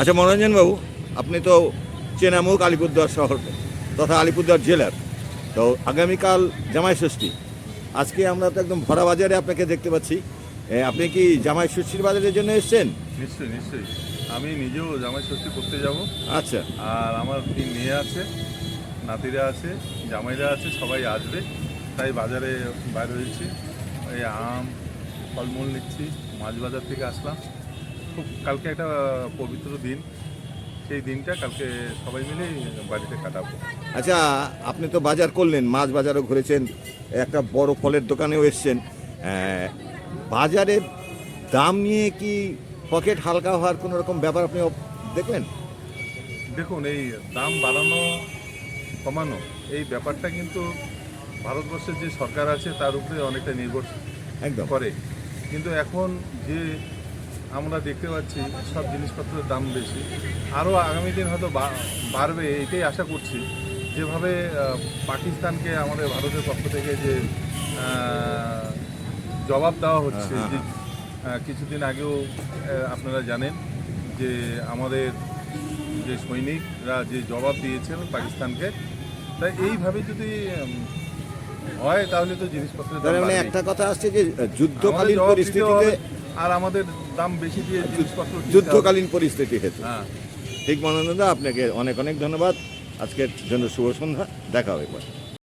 আচ্ছা মনোরঞ্জন বাবু আপনি তো চেনামুখ আলিপুরদুয়ার শহর তথা আলিপুরদুয়ার জেলার। তো আগামীকাল জামাই ষষ্ঠী। আজকে আমরা তো একদম ভরা বাজারে আপনাকে দেখতে পাচ্ছি। আপনি কি জামাই ষষ্ঠীর বাজারের জন্য এসেছেন? নিশ্চয়ই নিশ্চয়ই। আমি নিজেও জামাই ষষ্ঠী করতে যাব। আচ্ছা। আর আমার তিন মেয়ে আছে নাতিরা আছে জামাইরা আছে সবাই আসবে। তাই বাজারে বাইরে হয়েছি এই আম ফলমূল নিচ্ছি মাছ বাজার থেকে আসলাম। খুব কালকে একটা পবিত্র দিন। সেই দিনটা কালকে সবাই মিলে বাড়িতে কাটাবো। আচ্ছা আপনি তো বাজার করলেন মাছ বাজারও ঘুরেছেন একটা বড় ফলের দোকানেও এসছেন। আহ, বাজারের দাম নিয়ে কি পকেট হালকা হওয়ার কোনো রকম ব্যাপার আপনি দেখলেন? দেখুন এই দাম বাড়ানো কমানো এই ব্যাপারটা কিন্তু ভারতবর্ষের যে সরকার আছে তার উপরে অনেকটা নির্ভর একদম। করে। কিন্তু এখন যে আমরা দেখতে পাচ্ছি সব জিনিসপত্রের দাম বেশি। আরও আগামী দিন হয়তো বা- বাড়বে এটাই আশা করছি। যেভাবে পাকিস্তানকে আমাদের ভারতের পক্ষ থেকে যে জবাব দেওয়া হচ্ছে হ্যাঁ, যে আহ, কিছুদিন আগেও আপনারা জানেন যে আমাদের যে সৈনিকরা যে জবাব দিয়েছেন পাকিস্তানকে তাই এইভাবে যদি হয় তাহলে তো জিনিসপত্রের দাম তার মানে একটা কথা আসছে যে যুদ্ধকালীন পরিস্থিতিতে আর আমাদের দাম বেশি দিয়ে জিনিসপত্র যুদ্ধকালীন পরিস্থিতি হেতু। হ্যাঁ। ঠিক দা আপনাকে অনেক অনেক ধন্যবাদ। আজকের জন্য শুভ সন্ধ্যা। দেখা হবে